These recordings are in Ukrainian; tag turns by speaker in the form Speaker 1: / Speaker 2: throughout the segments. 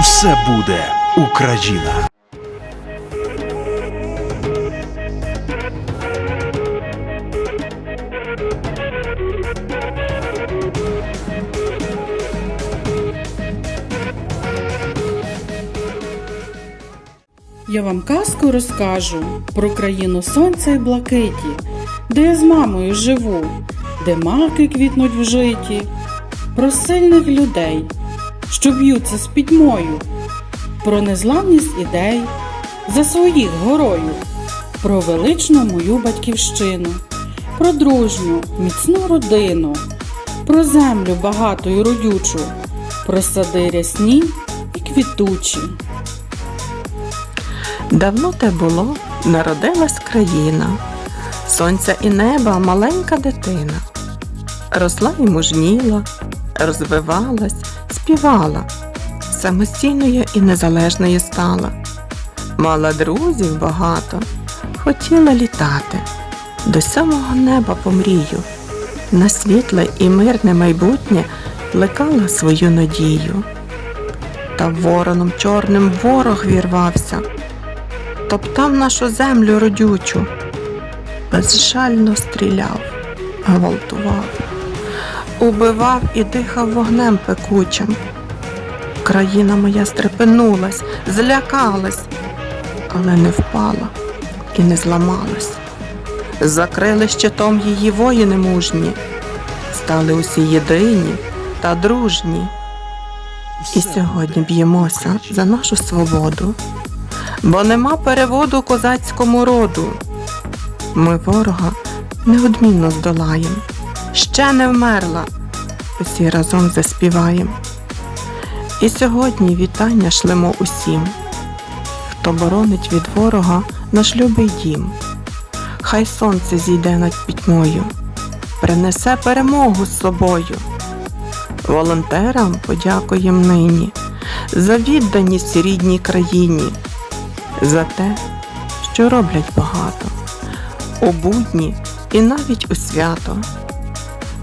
Speaker 1: Все буде Україна.
Speaker 2: Я вам казку розкажу про країну сонця і блакиті, де я з мамою живу, де маки квітнуть в житі, про сильних людей, що б'ються з пітьмою, про незламність ідей, за своїх горою, про величну мою батьківщину, про дружню, міцну родину, про землю багату й родючу, про сади рясні і квітучі.
Speaker 3: Давно те було, народилась країна, сонця і неба маленька дитина. Росла і мужніла, розвивалась, співала, самостійною і незалежною стала. Мала друзів багато, хотіла літати, до самого неба по мрію, на світле і мирне майбутнє плекала свою надію. Та вороном чорним ворог вірвався топтав нашу землю родючу, безжально стріляв, гвалтував, убивав і дихав вогнем пекучим. Країна моя стрепенулась, злякалась, але не впала і не зламалась. Закрили щитом її воїни мужні, стали усі єдині та дружні. І сьогодні б'ємося за нашу свободу бо нема переводу козацькому роду. Ми ворога неодмінно здолаєм, ще не вмерла, усі разом заспіваєм. І сьогодні вітання шлемо усім, хто боронить від ворога наш любий дім. Хай сонце зійде над пітьмою, принесе перемогу з собою. Волонтерам подякуєм нині за відданість рідній країні за те, що роблять багато у будні і навіть у свято.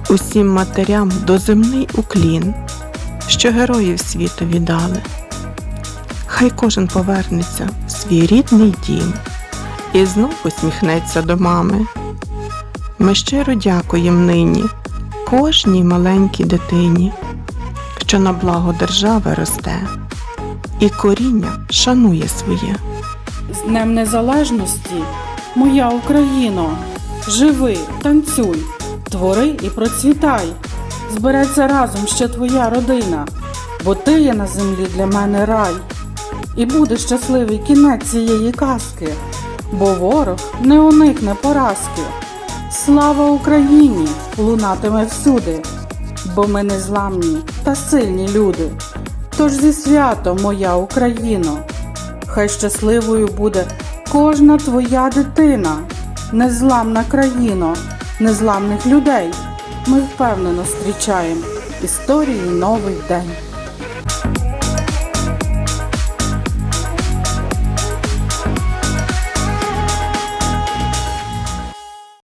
Speaker 3: Усім матерям доземний уклін, що героїв світові дали. Хай кожен повернеться в свій рідний дім і знов усміхнеться до мами. Ми щиро дякуємо нині кожній маленькій дитині, що на благо держави росте, і коріння шанує своє.
Speaker 2: З Днем Незалежності, моя Україно, живи, танцюй, твори і процвітай. Збереться разом ще твоя родина, бо ти є на землі для мене рай. І буде щасливий кінець цієї казки, бо ворог не уникне поразки. Слава Україні! лунатиме всюди, бо ми незламні та сильні люди. Тож зі святом, моя Україно! Хай щасливою буде кожна твоя дитина, незламна країно, незламних людей. Ми впевнено зустрічаємо історії новий день.